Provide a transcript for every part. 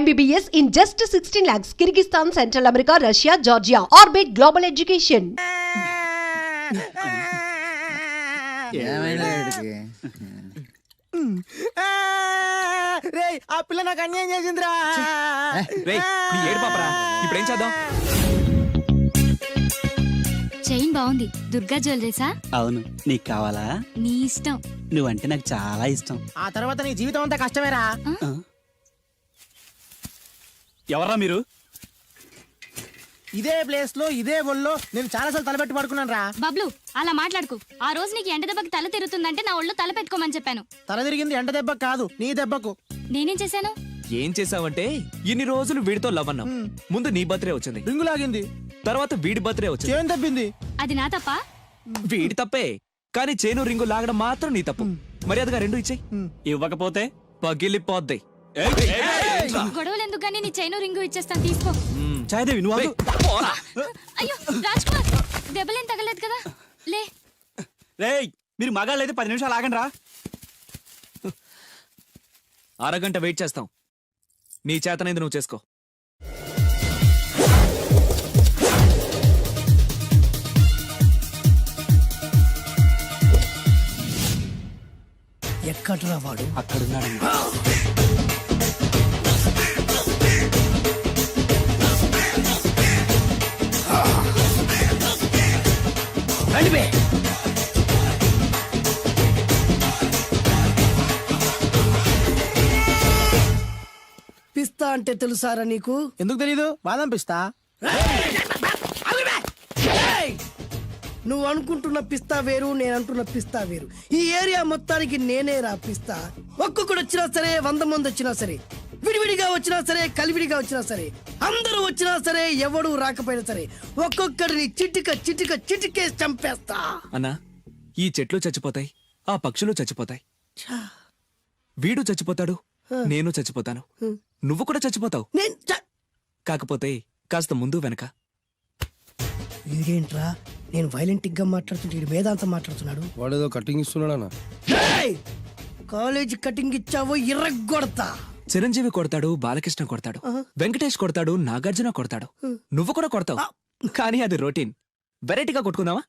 MBBS in just 16 lakhs, Kyrgyzstan, Central America, Russia, Georgia. Orbit Global Education. ఏమైనా వీడికి? రే ఆ పిల్ల నాకు అన్యాయం చేసిందిరా. రేయ్ నీ ఏడు పాపరా? ఇప్పుడు ఏం చేద్దాం? చైన్ బాగుంది. దుర్గా జ్యువెలరీసా? అవును. నీకు కావాలా? నీ ఇష్టం. నువ్వంటే నాకు చాలా ఇష్టం. ఆ తర్వాత నీ జీవితం అంతా కష్టమేరా? ఎవర్రా మీరు? ఇదే ప్లేస్లో ఇదే ఒళ్ళో నేను చాలా సార్లు తలపెట్టి పడుకున్నాను రా. బబ్లు అలా మాట్లాడుకు. ఆ రోజు నీకు ఎండ దెబ్బకి తల తిరుగుతుందంటే నా ఒళ్ళు తల పెట్టుకోమని చెప్పాను. తల తిరిగింది ఎండ దెబ్బకు కాదు నీ దెబ్బకు. నేనేం చేశాను? ఏం చేసావంటే ఇన్ని రోజులు వీడితో లవ్ అన్నాం. ముందు నీ బర్త్డే వచ్చింది. రింగు లాగింది. తర్వాత వీడి బర్త్డే వచ్చింది. చేయం తప్పింది. అది నా తప్ప? వీడి తప్పే. కానీ చేను రింగు లాగడం మాత్రం నీ తప్పు. మర్యాదగా రెండు ఇచ్చేయి. ఇవ్వకపోతే? పగిలిపోద్ది. గొడవలు ఎందుకు కానీ నీ చైను రింగు ఇచ్చేస్తాను తీసుకో. చాయదేవి నువ్వు ఆగు. అయ్యో రాజ్ కుమార్ దెబ్బలేం తగలేదు కదా? లే. రేయ్ మీరు మగాళ్ళు అయితే పది నిమిషాలు ఆగండి రా అరగంట వెయిట్ చేస్తాం. నీ చేతనైంది నువ్వు చేసుకో. ఎక్కడరా వాడు? అక్కడున్నాడు పిస్తా అంటే తెలుసారా నీకు? ఎందుకు తెలీదు? బాదం పిస్తా. నువ్వు అనుకుంటున్న పిస్తా వేరు నేను అంటున్న పిస్తా వేరు. ఈ ఏరియా మొత్తానికి నేనే రా పిస్తా. ఒక్కొక్కడు వచ్చినా సరే వంద మంది వచ్చినా సరే. విడివిడిగా వచ్చినా సరే కలివిడిగా వచ్చినా సరే అందరూ వచ్చినా సరే ఎవడు రాకపోయినా సరే ఒక్కొక్కడిని చిటిక చిటిక చిటికేసి చంపేస్తా. అన్నా ఈ చెట్లు చచ్చిపోతాయి ఆ పక్షులు చచ్చిపోతాయి. వీడు చచ్చిపోతాడు నేను చచ్చిపోతాను. నువ్వు కూడా చచ్చిపోతావు. నేను చ- కాకపోతే కాస్త ముందు వెనక. వీడేంట్రా నేను వైలెంట్గా మాట్లాడుతుంటే వీడు వేదాంతం మాట్లాడుతున్నాడు. వాడేదో కటింగ్ ఇస్తున్నాడన్నా. ఏయ్! కాలేజ్ కటింగ్ ఇచ్చావో ఇర్రగొడతా. చిరంజీవి కొడతాడు బాలకృష్ణ కొడతాడు వెంకటేష్ కొడతాడు నాగార్జున కొడతాడు. నువ్వు కూడా కొడతావు. కానీ అది రొటీన్ వెరైటీగా కొట్టుకుందావా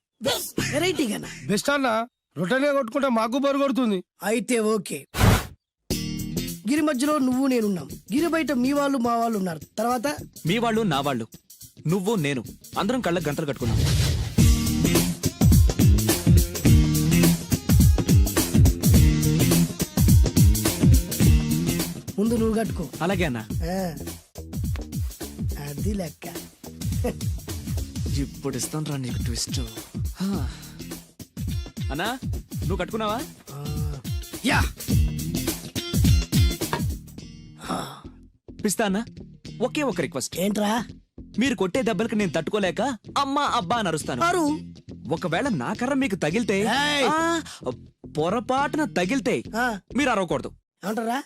వెరైటీగానా బెస్ట్ అన్న రొట్టెనే కొట్టుకుంటే మాకు బరు కొడుతుంది. అయితే ఓకే. గిరి మధ్యలో నువ్వు నేనున్నాం. గిరి బయట మీ వాళ్ళు మా వాళ్ళు ఉన్నారు. తర్వాత? మీ వాళ్ళు నా వాళ్ళు. నువ్వు నేను. అందరం కళ్ళకు గంటలు కట్టుకున్నాం. కట్టుకో. అలాగే. అది లెక్క. ఇప్పుడు ఇస్తాను రా నీకు ట్విస్ట్ అన్నా నువ్వు కట్టుకున్నావా? ఆ. యా. పిస్తా అన్నా ఒకే ఒక రిక్వెస్ట్. ఏంట్రా? మీరు కొట్టే దెబ్బలకి నేను తట్టుకోలేక అమ్మా అబ్బా అని అరుస్తాను. ఒకవేళ నా కర్ర మీకు తగిలితే పొరపాటున తగిలితే ఆ, మీరు అరవకూడదు. ఏమంటారా?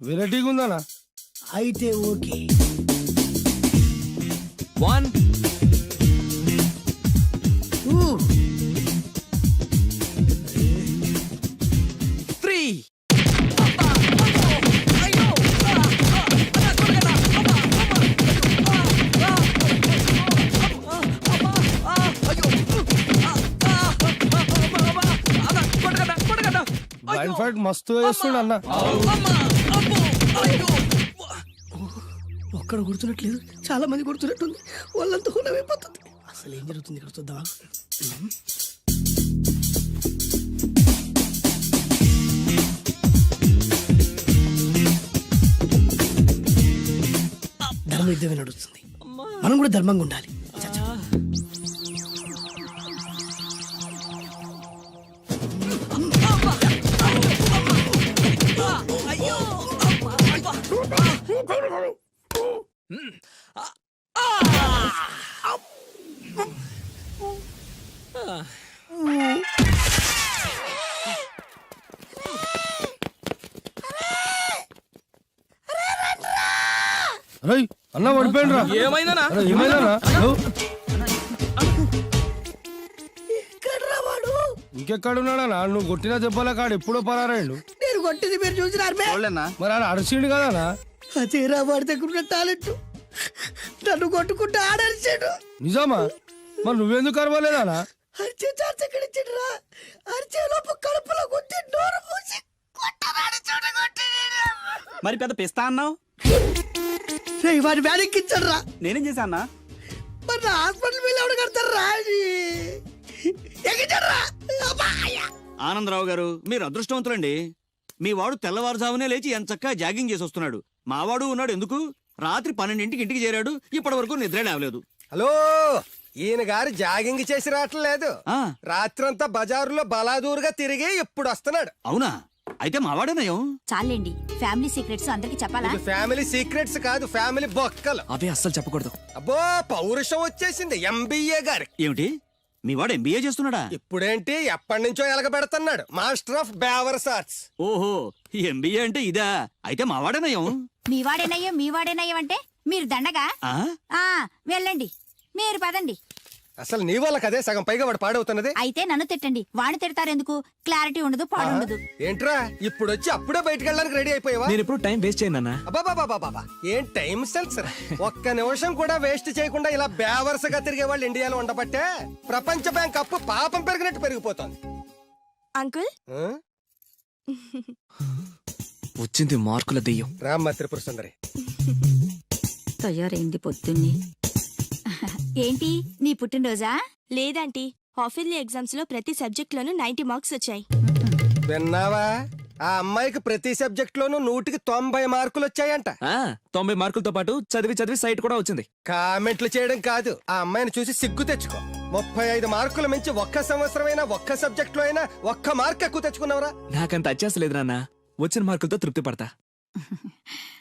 వెరైటీగా ఉందన్నా అయితే ఓకే. వన్. టూ. త్రీ. మస్తు వేస్తుండ అన్న. ఒక్కడ గుర్తున్నట్లేదు. చాలా మంది గుర్తున్నట్టుంది. వాళ్ళంతా హులమైపోతుంది అసలు ఏం జరుగుతుంది ఇక్కడ చూద్దామా? ధర్మ యుద్ధమే నడుస్తుంది మనం కూడా ధర్మంగా ఉండాలి. అన్న పడిపోయిండు రా ఏమైందనా వాడు? ఇంకెక్కడున్నాడన్నా? నువ్వు కొట్టిన దెబ్బల కాడు? ఎప్పుడో పరారాయండు కొట్టింది మీరు చూసినారు మరి ఆడ కదనా అదేరా వాడి దగ్గర ఉన్న టాలెంట్ నన్ను కొట్టుకుంటూ ఆడరిచాడు నిజామా? మరి నువ్వెందుకు అరవలేదానా అరిచే ఎక్కడ లోపు కడుపులో కొట్టి నోరు మూసి కొట్టరాడు చూడగొట్టి మరి పెద్ద పిస్తా అన్నావు? వాడి నేనేం చేశా అన్నా మరి నా హాస్పిటల్ బిల్ ఎవడు కడతారు రా? ఎగిచాడు రా ఆనందరావు గారు మీరు అదృష్టవంతులండి. మీ వాడు తెల్లవారుజామునే లేచి ఎంచక్కా జాగింగ్ చేసి వస్తున్నాడు. మావాడు ఉన్నాడు ఎందుకు? రాత్రి పన్నెండింటికి ఇంటికి చేరాడు. ఇప్పటి వరకు నిద్ర లేవలేదు. హలో ఈయన గారు జాగింగ్ చేసి రావట్లేదు ఆ, రాత్రంతా బజారులో బలాదూరుగా తిరిగి ఇప్పుడు వస్తున్నాడు. అవునా? అయితే మావాడే నయం చాలండి. ఫ్యామిలీ సీక్రెట్స్ అందరికి చెప్పాలా? ఇది ఫ్యామిలీ సీక్రెట్స్ కాదు ఫ్యామిలీ బొక్కలు. అవే అస్సలు చెప్పకూడదు. అబ్బో పౌరుషం వచ్చేసింది. ఎంబీఏ గారి. ఏమిటి? మీ వాడు ఎంబీఏ చేస్తున్నాడా? ఇప్పుడేంటి? ఎప్పటి నుంచో ఎలగబెడుతున్నాడు. మాస్టర్ ఆఫ్ బేవర్స్ ఆర్ట్స్ ఓహో ఎంబీఏ అంటే ఇదా? అయితే మావాడే నయం. మీ వాడేనయ్యో మీ వాడేనయ్యో అంటే మీరు దండగా? ఆ, ఆ వెళ్ళండి. మీరు పదండి. అసలు నీ వల్ల కదే సగం పైగా వాడు పాడవుతున్నది? అయితే నన్ను తిట్టండి. వాడిని తిడతారెందుకు? క్లారిటీ ఉండదు పాడుండదు. ఏంట్రా? ఇప్పుడు వచ్చి అప్పుడే బయటకు వెళ్ళడానికి రెడీ అయిపోయావా? నేను ఎప్పుడు టైం వేస్ట్ చేయను అన్న ఏం టైం సెన్స్ రా. ఒక్క నిమిషం కూడా వేస్ట్ చేయకుండా ఇలా బేవర్స్గా తిరిగే వాళ్ళు ఇండియాలో ఉండబట్టే ప్రపంచ బ్యాంక్ అప్పు పాపం పెరిగినట్టు పెరిగిపోతుంది. అంకుల్? వచ్చింది మార్కుల దెయ్యం. రామ్మ త్రిపుర సుందరి. తయారైంది పొద్దున్నే. ఏంటి? నీ పుట్టినరోజా? లేదంటీ. హాఫిల్లీ ఎగ్జామ్స్లో ప్రతి సబ్జెక్ట్ లోనూ నైన్టీ మార్క్స్ వచ్చాయి. విన్నావా? ఆ అమ్మాయికి ప్రతి సబ్జెక్ట్ లోనూ నూటికి తొంభై మార్కులు వచ్చాయంట. ఆ తొంభై మార్కులతో పాటు చదివి చదివి సైట్ కూడా వచ్చింది. కామెంట్లు చేయడం కాదు. ఆ అమ్మాయిని చూసి సిగ్గు తెచ్చుకో. ముప్పై ఐదు మార్కుల మించి ఒక్క సంవత్సరమైనా ఒక్క సబ్జెక్ట్లో అయినా ఒక్క మార్క్ ఎక్కువ తెచ్చుకున్నావురా. నాకంత అత్యాస లేదు నాన్న. వచ్చిన మార్కులతో తృప్తి పడతా.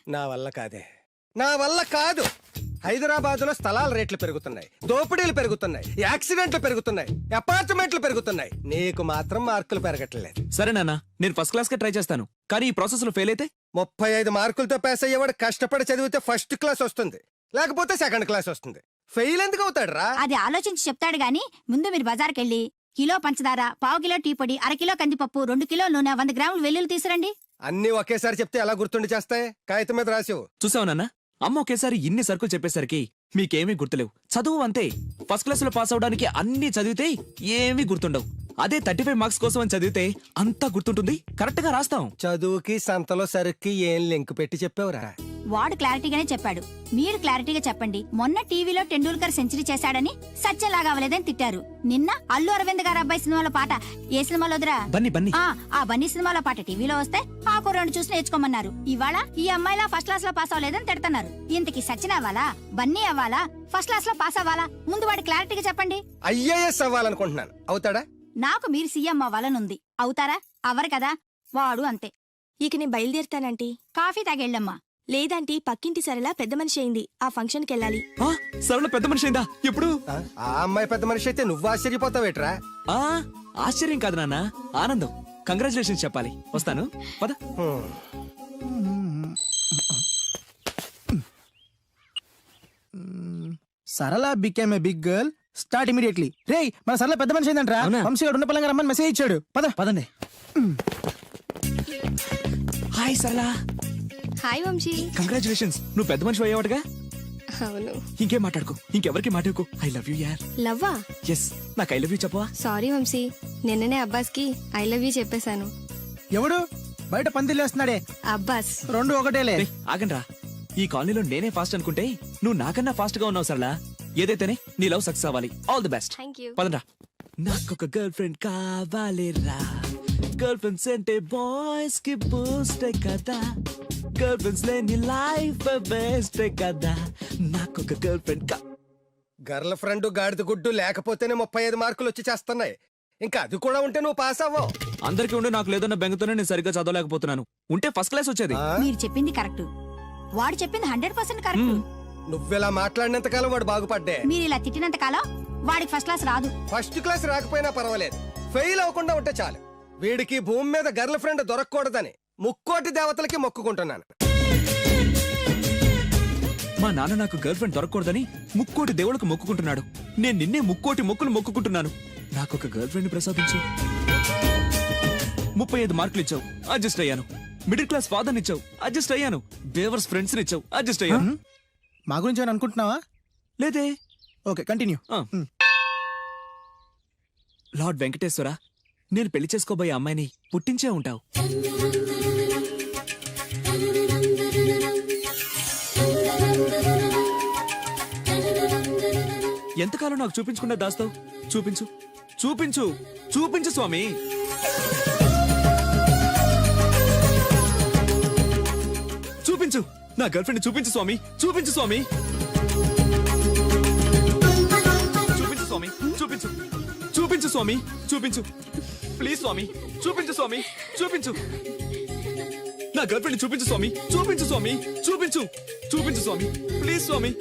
నా వల్ల కాదే. నా వల్ల కాదు. హైదరాబాద్లో స్థలాల రేట్లు పెరుగుతున్నాయి. దోపిడీలు పెరుగుతున్నాయి. యాక్సిడెంట్లు పెరుగుతున్నాయి. అపార్ట్మెంట్లు పెరుగుతున్నాయి. నీకు మాత్రం మార్కులు పెరగట్లేదు. సరే నాన్న నేను ఫస్ట్ క్లాస్ కే ట్రై చేస్తాను. కానీ ఈ ప్రాసెస్లో ఫెయిల్ అయితే? ముప్పై ఐదు మార్కులతో పాస్ అయ్యేవాడు కష్టపడి చదివితే ఫస్ట్ క్లాస్ వస్తుంది. లేకపోతే సెకండ్ క్లాస్ వస్తుంది. ఫెయిల్ ఎందుకు అవుతాడు రా అది ఆలోచించి చెప్తాడు గాని ముందు మీరు బజార్కి వెళ్ళి కిలో పంచదార పావు కిలో టీ పొడి అర కిలో కందిపప్పు రెండు కిలో నూనె వంద గ్రాములు వెల్లుల్లి తీసురండి. అన్ని ఒకేసారి చెప్తే ఎలా గుర్తుండి చేస్తాయి? కాగితం మీద రాసివు. చూసావు నాన్న? అమ్మ ఒకేసారి ఇన్ని సరుకులు చెప్పేసరికి మీకేమీ గుర్తులేవు. చదువు అంతే. ఫస్ట్ క్లాస్లో పాస్ అవడానికి అన్ని చదివితే ఏమీ గుర్తుండవు. అదే థర్టీ ఫైవ్ మార్క్స్ కోసం అని చదివితే అంతా గుర్తుంటుంది. కరెక్ట్గా రాస్తాం. చదువుకి సంతలో సరుక్కి ఏం లింక్ పెట్టి చెప్పేవరా? వాడు క్లారిటీగానే చెప్పాడు. మీరు క్లారిటీగా చెప్పండి. మొన్న టీవీలో టెండూల్కర్ సెంచరీ చేశాడని సత్యంలాగా అవ్వలేదని తిట్టారు. నిన్న అల్లు అరవింద్ గారు అబ్బాయి సినిమాలో పాట ఏ సినిమాలోదిరా బన్నీ బన్నీ. ఆ ఆ బన్నీ సినిమాలో పాట టీవీలో వస్తే ఆ కుర్రాడు చూసి నేర్చుకోమన్నారు. ఇవాళ ఈ అమ్మాయిలా ఫస్ట్ క్లాస్లో పాస్ అవ్వలేదని తిడతన్నారు. ఇంతకి సచిన్ అవ్వాలా? బన్నీ అవ్వాలా? ఫస్ట్ క్లాస్లో పాస్ అవ్వాలా? ముందు వాడి క్లారిటీగా చెప్పండి. ఐఏఎస్ అవ్వాలనుకుంటున్నాను. అవుతాడా? నాకు మీరు సీఎం అవ్వాలనుంది. అవుతారా? అవరు కదా? వాడు అంతే. ఇక నేను బయలుదేరుతానంటీ. కాఫీ తాగెళ్ళమ్మా. లేదంటీ పక్కింటి సరళ పెద్ద మనిషి అయింది. ఆ ఫంక్షన్కి వెళ్ళాలి. ఆ, సరళ పెద్ద మనిషి అయిందా? ఎప్పుడు? ఆ ఆ అమ్మాయి పెద్ద మనిషి అయితే నువ్వు ఆశ్చర్యపోతావేట్రా? ఆ ఆశ్చర్యం కాదు నాన్న. ఆనందం. కంగ్రాచులేషన్స్ చెప్పాలి. వస్తాను. పద. హ్మ్. Sarala became a big girl start immediately రే మన సరళ పెద్ద మనిషి ఏంటంట్రా అవునా? వంశీ గారు ఉన్న పలంగా రమ్మని మెసేజ్ ఇచ్చాడు. పద. పదండి. హాయ్ సరళ. హాయ్ వంశీ. కంగ్రాచులేషన్స్ నువ్వు పెద్ద మనిషి అయ్యావటగా అవును. ఇంకేం మాట్లాడుకో. ఇంకెవరికి మాట్లాడుకో ఐ లవ్ యూ యార్ లవ్వా? ఎస్ నాకు ఐ లవ్ యూ చెప్పవా? సారీ వంశీ. నిన్ననే అబ్బాస్కి ఐ లవ్ యూ చెప్పేశాను. ఎవడు? బయట పందిలు వేస్తున్నాడే. అబ్బాస్. రెండు ఒకటేలే. ఆగండ్రా. ఈ కాలనీలో నేనే ఫాస్ట్ అనుకుంటే నువ్వు నాకన్నా ఫాస్ట్గా ఉన్నావు సరళ. ఏదైతేనే నీ లవ్ సక్సెస్ అవ్వాలి. All the best thank you పదండ్రా. నాకొక గర్ల్ ఫ్రెండ్ కావాలిరా. గర్ల్ ఫ్రెండ్స్ అంటే బాయ్స్కి బూస్ట్ కదా. గర్ల్ ఫ్రెండ్స్ లేని లైఫ్ బెస్ట్ కదా. నాకొక గర్ల్ ఫ్రెండ్ కా గర్ల్ ఫ్రెండ్ గాడిద గుడ్డు లేకపోతేనే ముప్పై ఐదు మార్కులు వచ్చి చేస్తున్నాయి. ఇంకా అది కూడా ఉంటే నువ్వు పాస్ అవ్వవు. అందరికీ ఉండి నాకు లేదన్న బెంగతోనే నేను సరిగ్గా చదవలేకపోతున్నాను. ఉంటే ఫస్ట్ క్లాస్ వచ్చేది? మీరు చెప్పింది కరెక్ట్. వాడు చెప్పింది హండ్రెడ్ పర్సెంట్ కరెక్ట్. నువ్వెలా మాట్లాడినంత కాలం వాడు బాగుపడ్డే? మీరు ఇలా తిట్టినంత కాలం వాడికి ఫస్ట్ క్లాస్ రాదు. ఫస్ట్ క్లాస్ రాకపోయినా పర్వాలేదు. ఫెయిల్ అవ్వకుండా ఉంటే చాలు. వీడికి భూమి మీద గర్ల్ ఫ్రెండ్ దొరకకూడదని. ముక్కోటి దేవతలకి మొక్కుకుంటున్నాను. మా నాన్న నాకు గర్ల్ ఫ్రెండ్ దొరకకూడదని ముక్కోటి దేవుళ్ళకు మొక్కుకుంటున్నాడు. నేను నిన్నే ముక్కోటి మొక్కులు మొక్కుకుంటున్నాను. నాకు ఒక గర్ల్ ఫ్రెండ్ ప్రసాదించు. ముప్పై ఐదు మార్కులు ఇచ్చావు. అడ్జస్ట్ అయ్యాను. మిడిల్ క్లాస్ ఫాదర్ ఇచ్చావు. అడ్జస్ట్ అయ్యాను. బేవర్స్ ఫ్రెండ్స్ ఇచ్చావు. అడ్జస్ట్ అయ్యాను. మా గురించి ఏమైనా అనుకుంటున్నావా? లేదే. ఓకే కంటిన్యూ ఆ. లార్డ్ వెంకటేశ్వర నేను పెళ్ళి చేసుకోబోయే అమ్మాయిని పుట్టించే ఉంటావు. ఎంతకాలం నాకు చూపించకుండా దాస్తావు? చూపించు. చూపించు. చూపించు స్వామి. చూపించు. నా గర్ల్ ఫ్రెండ్ చూపించు స్వామి. చూపించు స్వామి. చూపించు స్వామి. చూపించు. చూపించు స్వామి. చూపించు. ప్లీజ్ స్వామి చూపించు స్వామి చూపించు. నా గర్ల్ ఫ్రెండ్ చూపించు స్వామి చూపించు స్వామి చూపించు. చూపించు స్వామి ప్లీజ్ స్వామి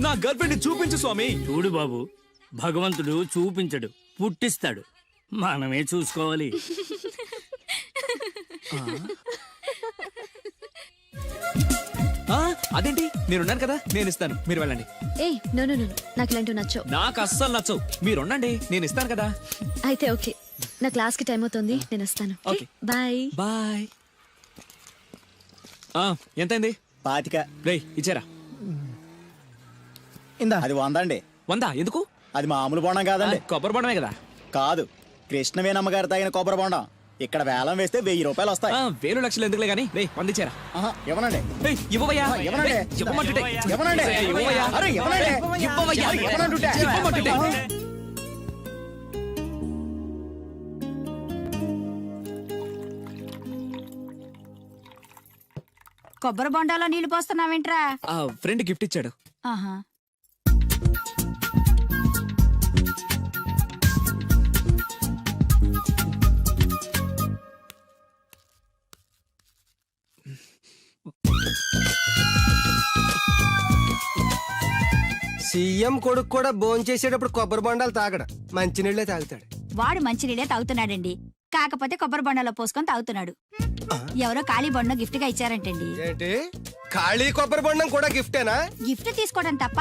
నా గర్ల్ ఫ్రెండ్ చూపించు స్వామి చూడు బాబు భగవంతుడు చూపించడు పుట్టిస్తాడు. మనమే చూసుకోవాలి. ఆ, అదేంటి? నేనున్నాను కదా నేను ఇస్తాను. మీరు వెళ్ళండి. ఏయ్ నో నో నో నాకు ఇలాంటివి నచ్చవు. నాకు అస్సలు నచ్చవు. మీరు ఉండండి నేను ఇస్తాను కదా. అయితే ఓకే. నా క్లాస్కి టైం అవుతుంది. నేను వస్తాను. బాయ్. బాయ్. ఆ, ఎంతైంది? పాతిక. రే ఇచ్చారా. ఇందా? అది వందండి వందా? ఎందుకు? అది మామూలు బొండం కాదండి. కొబ్బరి బొండమే కదా. కాదు. కృష్ణవేనమ్మ గారు తాగిన కొబ్బరి బొండం. ఇక్కడ వేలం వేస్తే వెయ్యి రూపాయలు వస్తాయి. ఆ, వేలు లక్షలు ఎందుకులే గానీ. రే ఆహా, ఇవ్వనండి. ఇవ్వవయ్యా. ఆ, ఇవ్వనండి. ఇవ్వమంటుంటే. ఇవ్వనండి. ఇవ్వవయ్యా. అరే, ఇవ్వనండి. ఇవ్వవయ్యా. అరే, ఇవ్వనంటుంటే. ఇవ్వమంటుంటే. కొబ్బరి బొండాలో నీళ్ళు పోస్తున్నావేంట్రా? ఆ ఫ్రెండ్ గిఫ్ట్ ఇచ్చాడు. ఆహా. సీఎం కొడుకు కూడా భోంచేసేటప్పుడు కొబ్బరి బొండాలు తాగడు. మంచినీళ్ళే తాగుతాడు. వాడు మంచినీళ్ళే తాగుతున్నాడండి. కాకపోతే కొబ్బరి బొండలో పోసుకొని తాగుతున్నాడు. ఎవరో ఖాళీ బొండ గిఫ్ట్గా ఇచ్చారంటండి. ఏంటి? ఖాళీ కొబ్బరి బొండం కూడా గిఫ్టేనా? గిఫ్ట్ తీసుకోవడం తప్ప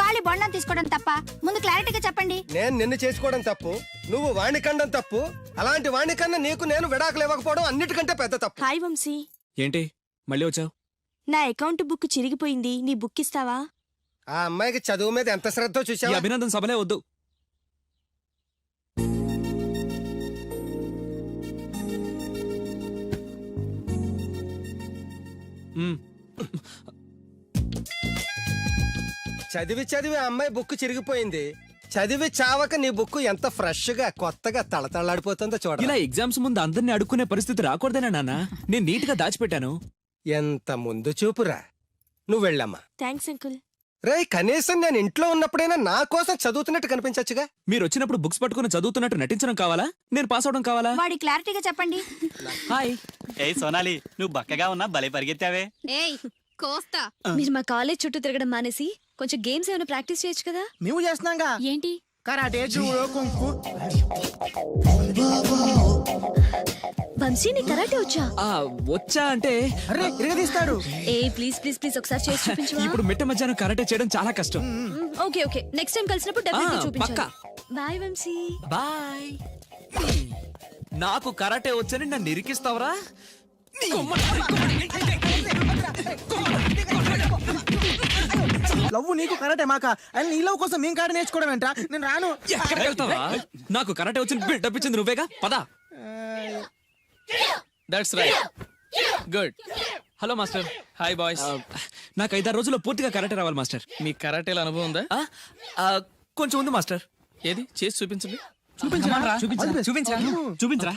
ఖాళీ బొండం తీసుకోవడం తప్ప ముందు క్లారిటీగా చెప్పండి. నేను నిన్ను చేసుకోవడం తప్పు నువ్వు వాణి కండం తప్పు అలాంటి వాణి కన్నా నీకు నేను విడాకులు ఇవ్వకపోవడం అన్నిటికంటే పెద్ద తప్పు. హాయ్ వంశీ. ఏంటి? మళ్ళీ వచ్చావు? నా అకౌంట్ బుక్ చిరిగిపోయింది నీ బుక్ ఇస్తావా? ఆ అమ్మాయికి చదువు మీద ఎంత శ్రద్ధ ఈ చూసావా అభినందన సభలే వద్దు. చదివి చదివి ఆ అమ్మాయి బుక్ చిరిగిపోయింది. చదివి చావక నీ బుక్ ఎంత ఫ్రెష్గా కొత్తగా తళతళలాడిపోతుందో చూడ ఇలా ఎగ్జామ్స్ ముందు అందరిని అడుక్కునే పరిస్థితి రాకూడదేనా నాన్న? నేను నీట్గా దాచిపెట్టాను. ఎంత ముందు చూపురా. నువ్వు వెళ్ళమ్మా. Thanks uncle. రే కనీసం నేను ఇంట్లో ఉన్నప్పుడైనా నా కోసం చదువుతున్నట్టు కనిపించచ్చుగా? మీరు వచ్చినప్పుడు బుక్స్ పట్టుకుని చదువుతున్నట్టు నటించడం కావాలా? నేను పాస్ అవడం కావాలా? వాడి క్లారిటీగా చెప్పండి. హాయ్. ఏ సోనాలి నువ్వు బక్కగా ఉన్నా భలే పరిగెత్తావే. ఏయ్ కోస్తా. మీరు మా కాలేజ్ చుట్టూ తిరగడం మానేసి కొంచెం గేమ్స్ ఏమైనా ప్రాక్టీస్ చేయొచ్చు కదా? మేము చేస్తున్నాంగా. ఏంటి? కరాటే జూడో కుంకు వంశీ నీ కరాటే వచ్చా? ఆ వచ్చా అంటే అరే ఇరగదీస్తాడు. ఏ ప్లీజ్ ప్లీజ్ ప్లీజ్ ఒకసారి చేసి చూపించు ఇప్పుడు మిట్ట మధ్యాహ్నం కరాటే చేయడం చాలా కష్టం. Okay okay. నెక్స్ట్ టైం కలిసినప్పుడు డెఫినెట్లీ ఆ, చూపించాలి పక్కా. బాయ్ వంశీ. బాయ్ నాకు కరాటే వచ్చని నన్ను ఇరికిస్తావరా? లవ్ నీకు కరాటే మాక? అని నీ లవ్ కోసం మేము కాడ నేర్చుకోవడం ఏంట్రా? నేను రాను. ఎక్కడికి వెళ్తావా? నాకు కరాటే వచ్చి బిల్డప్ ఇచ్చింది నువ్వేగా? పద. That's right good hello master hi boys నాకు ఐదారు రోజుల్లో పూర్తిగా కరాటే రావాలి మాస్టర్ మీ కరాటేల అనుభవం ఉందా? కొంచెం ఉంది మాస్టర్ ఏది? చేసి చూపించండి. చూపించరా? చూపించరా? చూపించరా?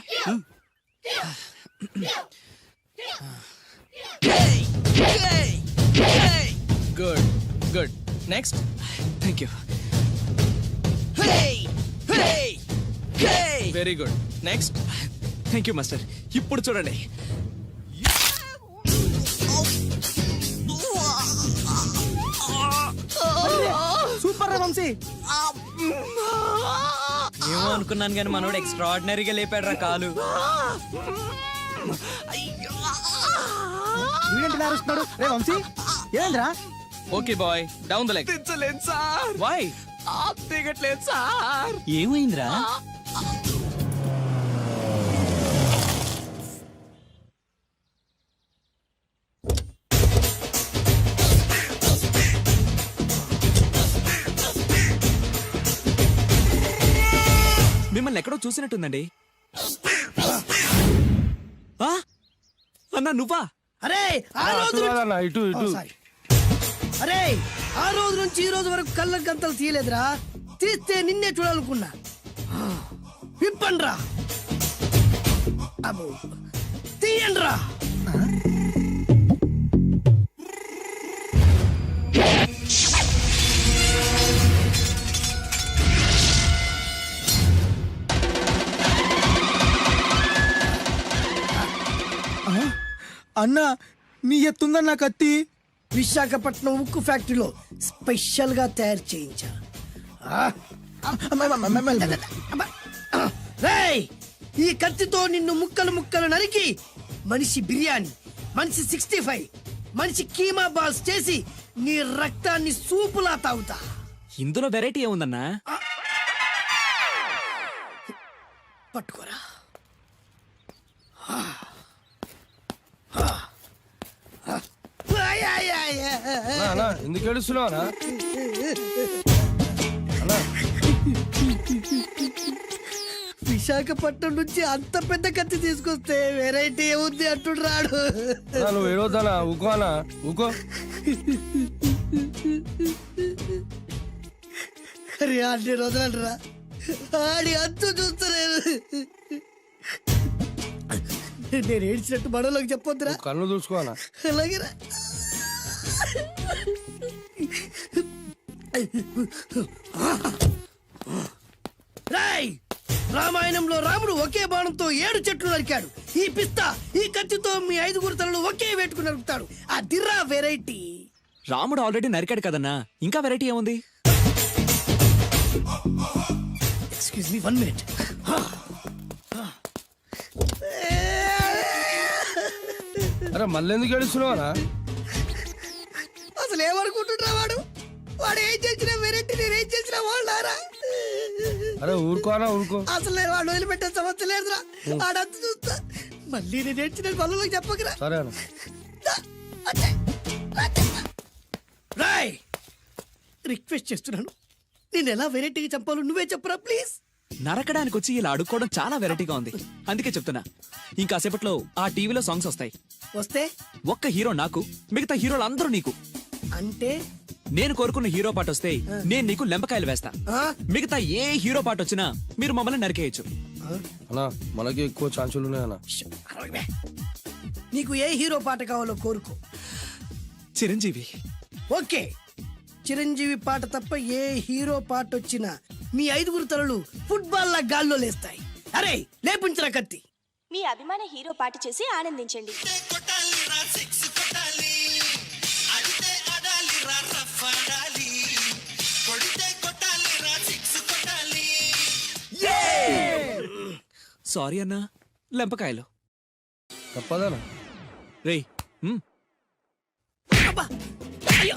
Good good next thank you very good next thank you master ఇప్పుడు చూడండి. సూపర్ రా వంశీ. ఏమో అనుకున్నాను కానీ మనోడు ఎక్స్ట్రాడినరీగా లేపాడు రా కాలు. వీడేంటి రే వంశీ ఏంద్రా okay boy down the leg. తెచ్చలేను sir. Why దిగట్లేదు సార్. ఏమైందిరా? మిమ్మల్ని ఎక్కడో చూసినట్టుందండి. అన్నా నువ్వా? అరే ఆ రోజు ఇటు ఓ, ఇటు. అరే ఆ రోజు నుంచి ఈ రోజు వరకు కళ్ళ గంతలు తీయలేదురా. తీస్తే నిన్నే చూడాలనుకున్నా. విప్పండ్రా. అబ్బో తీయండ్రా. అన్నా నీ ఎత్తుందన్న కత్తి? విశాఖపట్నం ఉక్కు ఫ్యాక్టరీలో స్పెషల్గా తయారు చేయించా. ఈ కత్తితో నిన్ను ముక్కలు ముక్కలు నరికి మనిషి బిర్యానీ మనిషి సిక్స్టీ ఫైవ్ మనిషి కీమా బాల్స్ చేసి నీ రక్తాన్ని సూపులా తాగుతా. ఇందులో వెరైటీ ఏముందన్నా? పట్టుకోరా. అన్నా, ఎందుకు ఏడుస్తున్నావు అన్నా? అన్నా, విశాఖపట్నం నుంచి అంత పెద్ద కత్తి తీసుకొస్తే వెరైటీ ఏముంది అంటుడు రాడు. నువ్వు ఏడవద్దనా ఊకో అన్నా ఊకో. అరే అన్ని రోజులంటరా ఆడి అంతు చూస్తలేదు. నేను ఏడ్చినట్టు మనలోకి చెప్పొద్దురా. కళ్ళు చూసుకో అన్నా అలాగేరా. రాయ్ రామాయణంలో రాముడు ఒకే బాణంతో ఏడు చెట్లు నరికాడు. ఈ పిస్తా ఈ కత్తితో మీ ఐదుగురు తలలు ఒకే వేటుకు నరుకుతాడు. ఆ దిర్రా వెరైటీ. రాముడు ఆల్రెడీ నరికాడు కదన్నా. ఇంకా వెరైటీ ఏముంది? ఎక్స్క్యూజ్ మీ వన్ మినిట్ అరే మళ్ళీ ఎందుకు ఏడుస్తున్నావు అసలు ఏమనుకుంటున్నా వాడు? వాడు ఏం చేసిన వెరైటీ నేను ఏం చేసిన వాళ్ళారా? అరే ఊరుకో అన్నా ఊరుకో. అసలు నేను వాడు వదిలిపెట్టే సమస్య లేదురా. వాడంతా చూస్తా. మళ్ళీ నేను ఏడ్చిన పనులకు చెప్పకరా. సరే రాయ్ రిక్వెస్ట్ చేస్తున్నాను. నేను ఎలా వెరైటీగా చంపాలో నువ్వే చెప్పరా ప్లీజ్. నరకడానికి వచ్చి ఇలా అడుక్కోవడం చాలా వెరైటీగా ఉంది. అందుకే చెప్తున్నా. ఇంకాసేపట్లో ఆ టీవీలో సాంగ్స్ వస్తాయి. వస్తే? ఒక్క హీరో నాకు మిగతా హీరోలు అందరూ నీకు. అంటే? నేను కోరుకున్న హీరో పాట వస్తే నేను నీకు లెంపకాయలు వేస్తా. ఆ? మిగతా ఏ హీరో పాట వచ్చినా మీరు మమ్మల్ని నరికేయచ్చు. అన్నా మనకి ఎక్కువ ఛాన్సులు ఉన్నాయన్నా. అరవై. నీకు ఏ హీరో పాట కావాలో కోరుకో. చిరంజీవి. ఓకే. చిరంజీవి పాట తప్ప ఏ హీరో పాట వచ్చినా మీ ఐదుగురు తలలు ఫుట్బాల్ లా గాల్లో లేస్తాయి. అరే లేపించరా కత్తి. మీ అభిమాన హీరో పాట చేసి ఆనందించండి. సారీ అన్నా. లెంపకాయలు. తప్పదనా? రేయ్ అబ్బా! అయ్యో!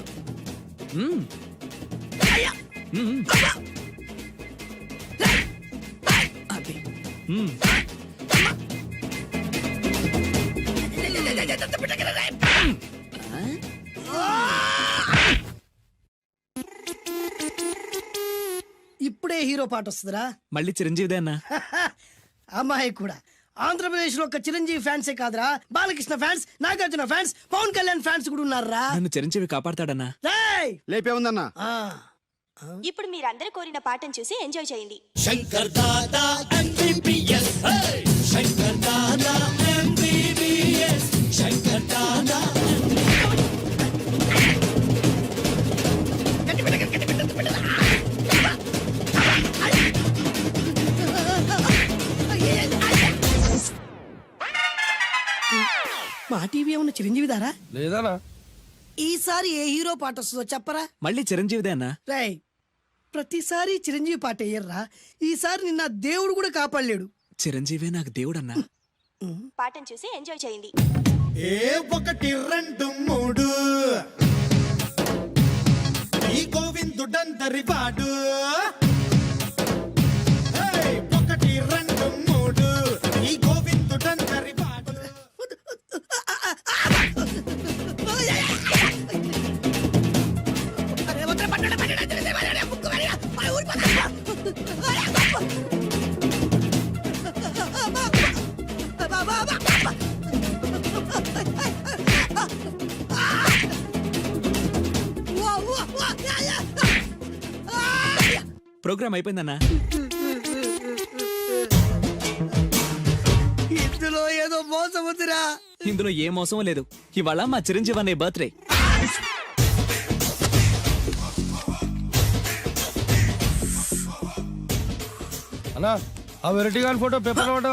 అది. ఇప్పుడే హీరో పాట వస్తుందిరా మళ్ళీ చిరంజీవిదే అన్నా అమ్మాయి కూడా ఆంధ్రప్రదేశ్లో ఒక చిరంజీవి ఫ్యాన్సే కాదురా. Balakrishna fans Nagarjuna fans Pawan Kalyan fans కూడా ఉన్నారా నన్ను చిరంజీవి కాపాడతాడన్నా? రేయ్! లేపే ఉందన్నా ఆ, ఇప్పుడు మీరందరూ కోరిన పాటను చూసి ఎంజాయ్ చేయండి. మా టీవీ ఏమన్నా చిరంజీవి దారా? లేదనా ఈసారి ఏ హీరో పాట వస్తుందో చెప్పరా? మళ్ళీ చిరంజీవిదే అన్నా. రేయ్ ప్రతిసారి చిరంజీవి పాట వేయర్రా. ఈసారి నిన్న దేవుడు కూడా కాపాడలేడు. చిరంజీవే నాకు దేవుడన్నా. పాటను చూసి ఎంజాయ్ చేయండి. ఏ ఒకటి రెండు మూడు. ఈ గోవిందుడందరి ఏయ్, ఒకటి రెండు ప్రోగ్రామ్ అయిపోయిందన్నా. ఇందులో ఏదో మోసం ఉందిరా. ఇందులో ఏ మోసమో లేదు. ఇవాళ మా చిరంజీవి అనే బర్త్డే. అన్నా ఆ వెరైటీ గారి ఫోటో పేపర్ పడ్డా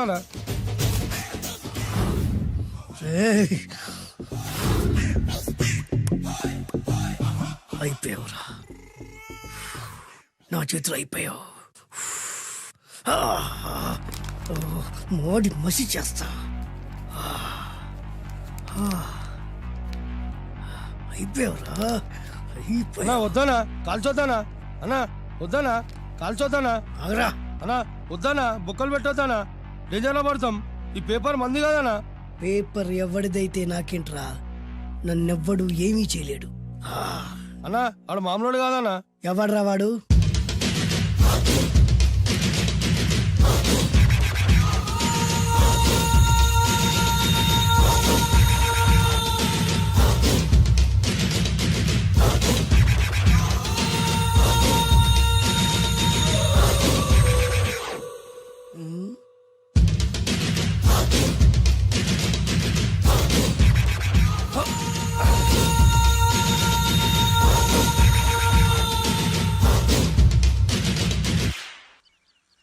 ఏయ్. అయిపోయావురా. నా చేతులు అయిపోయావు. మోడి మసి చేస్తా. అయిపోయావురా. అన్నా అయిపోయావు వద్దానా కాల్చొద్దానా అన్నా వద్దానా కాల్చొద్దానా ఆగరా. అన్నా వద్దానా బొక్కలు పెట్టొద్దానా డేంజర్లో పడతాం? ఈ పేపర్ మంది కదనా పేపర్ ఎవడిదైతే నాకేంట్రా నన్నెవ్వడు ఏమీ చేయలేడు. అన్నా ఆడు మామూలు కాదనా ఎవడ్రా వాడు?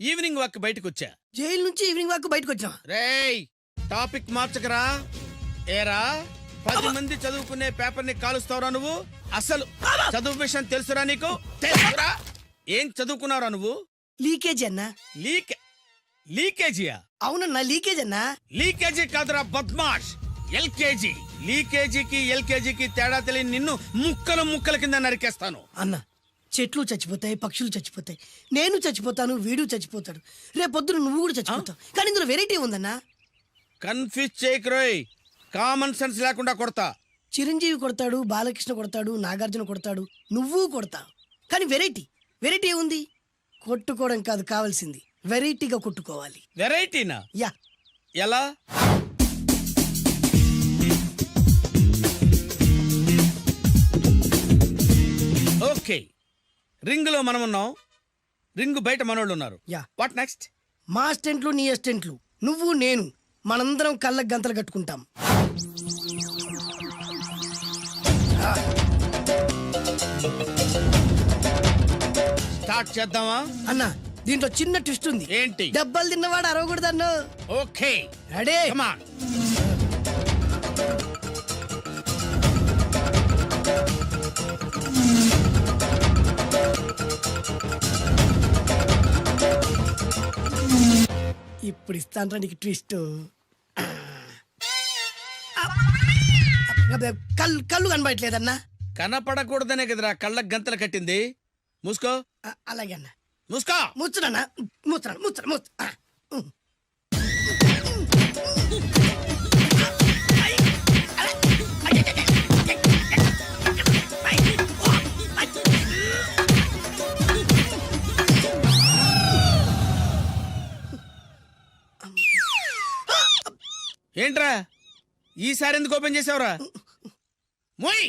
ఈవినింగ్ వాక్ బయటకు వచ్చా జైలు నుంచి ఈవినింగ్ వాక్ బయటకు వచ్చినావా రేయ్ టాపిక్ మార్చకరా. ఏరా పది మంది చదువుకునే పేపర్ని కాలుస్తావురా నువ్వు? అసలు చదువు విషయం తెలుసురా నీకు? తెలుసురా. ఏం చదువుకున్నావురా నువ్వు? లీకేజ్ అన్నా. లీక్ లీకేజీయా? అవునన్నా లీకేజ్ అన్నా. లీకేజీ కాదురా బద్మాష్. ఎల్కేజీ. లీకేజీకి ఎల్కేజీకి తేడా తెలియని నిన్ను ముక్కలు ముక్కల కింద నరికేస్తాను. అన్న చెట్లు చచ్చిపోతాయి పక్షులు చచ్చిపోతాయి. నేను చచ్చిపోతాను వీడు చచ్చిపోతాడు. రేపొద్దున నువ్వు కూడా చచ్చిపోతావు. కానీ ఇందులో వెరైటీ ఉందన్నా? కన్ఫ్యూజ్ చేయకురోయ్ కామన్ సెన్స్ లేకుండా కొడతా. చిరంజీవి కొడతాడు బాలకృష్ణ కొడతాడు నాగార్జున కొడతాడు. నువ్వు కొడతావు కానీ వెరైటీ వెరైటీ ఉంది కొట్టుకోవడం కాదు కావాల్సింది. వెరైటీగా కొట్టుకోవాలి. వెరైటీనా యా. ఎలా? ఓకే రింగ్లో మనం ఉన్నాం రింగ్ బయట మనోళ్ళు ఉన్నారు యా. వాట్ నెక్స్ట్ మా అస్టెంట్లు నీ అస్టెంట్లు నువ్వు నేను. మనందరం కళ్ళకు గంతలు కట్టుకుంటాం. స్టార్ట్ చేద్దామా? అన్న దీంట్లో చిన్న ట్విస్ట్ ఉంది. ఏంటి? దెబ్బలు తిన్నవాడు అరవకూడదన్ను. ఓకే రెడీ కమాన్ ఇప్పుడు ఇస్తాను నీకు ట్విస్ట్. కళ్ళు కళ్ళు కనబడట్లేదన్నా? కనపడకూడదనే కదరా కళ్ళకు గంతలు కట్టింది. మూసుకో. అలాగే అన్న. మూసుకో. ముచ్చడన్నా ముచ్చరా ముచ్చరా ముచ్చ ఏంట్రా? ఈసారి ఎందుకు ఓపెన్ చేసావురా? మోయ్!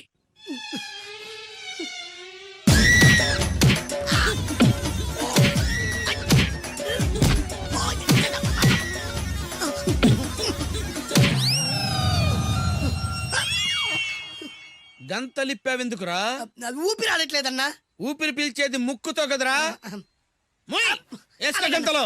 గంతలిప్పావెందుకురా? అది ఊపిరి ఆడట్లేదన్నా. ఊపిరి పీల్చేది ముక్కుతో కదరా? మోయ్! వేసుకో గంతలో.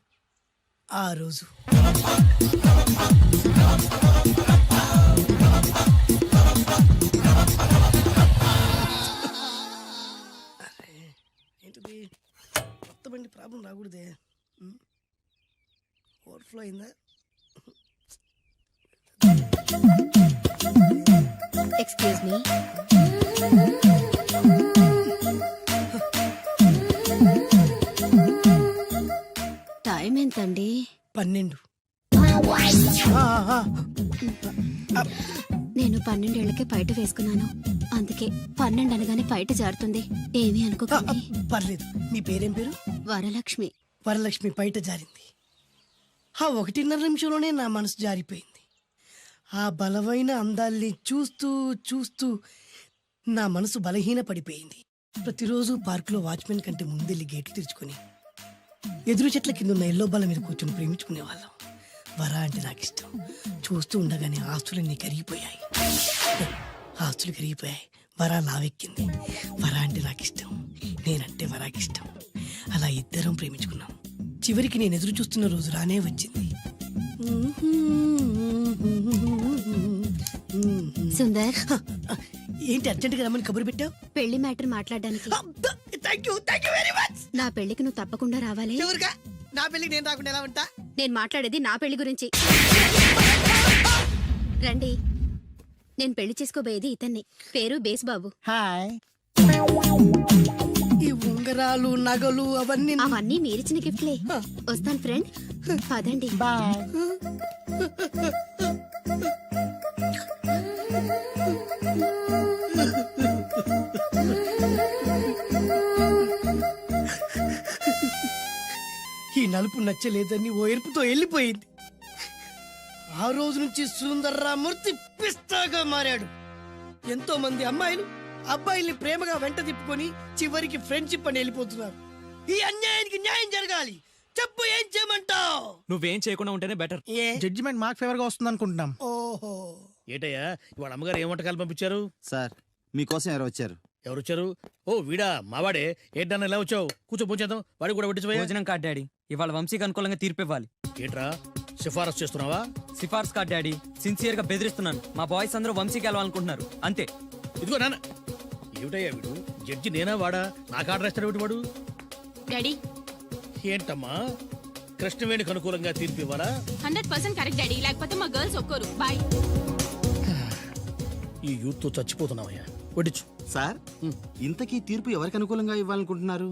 ఆ రోజు. అరే, ఏంటిది? కొత్త బండి ప్రాబ్లం రాకూడదే. ఓవర్ఫ్లో అయిందా? ఎక్స్క్యూజ్ మీ టైం ఎంతండి పన్నెండు. నేను పన్నెండేళ్ళకే బయట వేసుకున్నాను. అందుకే పన్నెండు అనగానే బయట జారుతుంది. ఏమీ అనుకోకండి. పర్లేదు. మీ పేరేం పేరు? వరలక్ష్మి. వరలక్ష్మి బయట జారింది. ఆ ఒకటిన్నర నిమిషంలోనే నా మనసు జారిపోయింది. ఆ బలమైన అందాల్ని చూస్తూ చూస్తూ నా మనసు బలహీన పడిపోయింది ప్రతిరోజు పార్కులో వాచ్మెన్ కంటే ముందెళ్ళి గేట్లు తెరుచుకొని ఎదురు చెట్ల కింద ఉన్న ఎల్లో బల్ల మీద కూర్చొని ప్రేమించుకునే వాళ్ళం వర అంటే నాకు ఇష్టం చూస్తూ ఉండగానే ఆస్తులన్నీ కరిగిపోయాయి. ఆస్తులు కరిగిపోయాయి. వర లావెక్కింది. వర అంటే నాకు ఇష్టం నేనంటే వరాకి ఇష్టం అలా ఇద్దరం ప్రేమించుకున్నాం. చివరికి నేను ఎదురు చూస్తున్న రోజు రానే వచ్చింది. సుందర్. ఏంటి అర్జెంటుగా రమ్మని కబురు పెట్టావు? పెళ్ళి మ్యాటర్ మాట్లాడడానికి. Thank you thank you very much నా పెళ్ళికి నువ్వు తప్పకుండా రావాలి. నా పెళ్ళికి నేను రాకుండా ఎలా ఉంటా? నేను మాట్లాడేది నా పెళ్ళి గురించి. రండి. నేను పెళ్ళి చేసుకోబోయేది ఇతన్ని. పేరు బేస్ బాబు హాయ్ ఈ ఉంగరాలు నగలు అవన్నీ అవన్నీ మీరిచ్చిన గిఫ్ట్లే. వస్తాను ఫ్రెండ్. పదండి. బాయ్ నలుపు నచ్చలేదని ఓ ఎరుపుతో వెళ్ళిపోయింది. ఆ రోజు నుంచి సుందర్రామూర్తి పిస్తాగా మారాడు. ఎంతో మంది అమ్మాయిలు అబ్బాయిల్ని ప్రేమగా వెంట తిప్పుకొని చివరికి ఫ్రెండ్షిప్ అని వెళ్ళిపోతున్నారు. ఈ అన్యాయానికి న్యాయం జరగాలి. చెప్పు ఏం చేయమంటావు? నువ్వేం చేయకుండా ఉంటేనే బెటర్ ఏ? జడ్జిమెంట్ మాకు ఫేవర్గా వస్తుంది అనుకుంటున్నాం ఓహో. ఏటయ్యా ఇవాళ అమ్మగారు ఏ వంటకాలు పంపించారు? సార్ మీకోసం ఎవరు వచ్చారు. ఎవరు వచ్చారు? ఓ వీడా మావాడే. ఏంటన్నా ఇలా వచ్చావు? కూర్చో పూచేద్దాం వాడికి కూడా పట్టించిపోయా భోజనం కార్డ్ డాడీ. ఇవాళ వంశీకి అనుకూలంగా తీర్పు ఇవ్వాలి. ఏంట్రా? సిఫారసు చేస్తున్నావా? సిఫార్స్ కార్డ్ డాడీ. సిన్సియర్గా బెదిరిస్తున్నాను. మా బాయ్స్ అందరూ వంశీకి వెళ్ళాలనుకుంటున్నారు. అంతే. ఇదిగో నాన్న. ఏమిటయ్యా వీడు? జడ్జి నేనా వాడా? నాకు ఆర్డర్ ఇస్తాడు ఏమిటి వాడు? డాడీ. ఏంటమ్మా? కృష్ణవేణికి అనుకూలంగా తీర్పు ఇవ్వాలా? Hundred percent correct daddy. లేకపోతే మా గర్ల్స్ ఒక్కరు బాయ్. ఈ యూత్తో చచ్చిపోతున్నావయ్యా. వడ్డించు సార్ ఇంతకీ తీర్పు ఎవరికి అనుకూలంగా ఇవ్వాలనుకుంటున్నారు?